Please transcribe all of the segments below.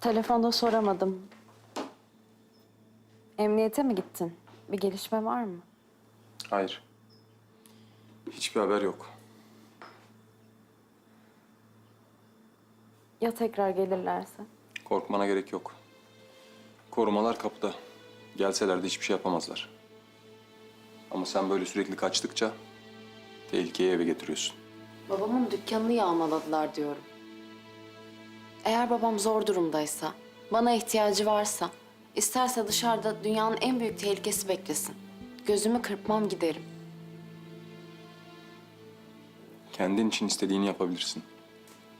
Telefonda soramadım. Emniyete mi gittin? Bir gelişme var mı? Hayır. Hiçbir haber yok. Ya tekrar gelirlerse? Korkmana gerek yok. Korumalar kapıda. Gelseler de hiçbir şey yapamazlar. Ama sen böyle sürekli kaçtıkça tehlikeyi eve getiriyorsun. Babamın dükkanını yağmaladılar diyorum. Eğer babam zor durumdaysa, bana ihtiyacı varsa, isterse dışarıda dünyanın en büyük tehlikesi beklesin. Gözümü kırpmam giderim. Kendin için istediğini yapabilirsin.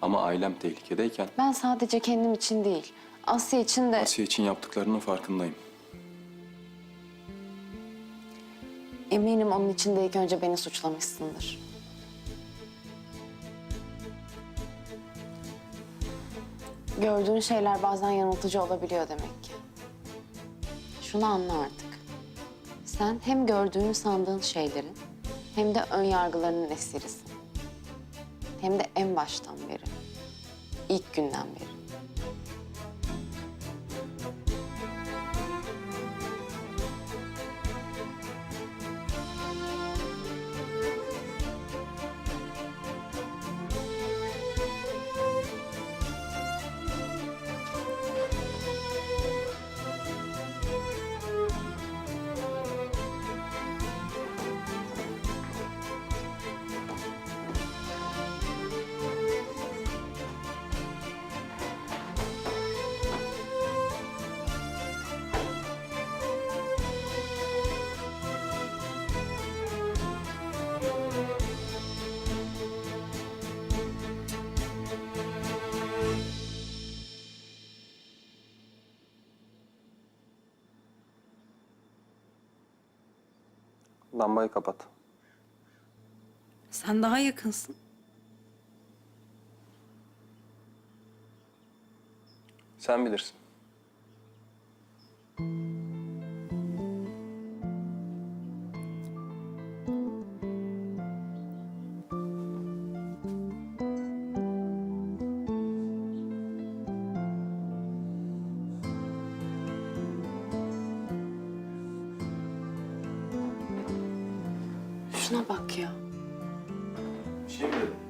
Ama ailem tehlikedeyken Ben sadece kendim için değil, Asya için de... Asya için yaptıklarının farkındayım. Eminim onun için de ilk önce beni suçlamışsındır. Gördüğün şeyler bazen yanıltıcı olabiliyor demek ki. Şunu anla artık. Sen hem gördüğünü sandığın şeylerin hem de ön yargılarının esirisin. Hem de en baştan beri. İlk günden beri. Lambayı kapat. Sen daha yakınsın. Sen bilirsin. Şuna bak ya. Bir şey mi dedin?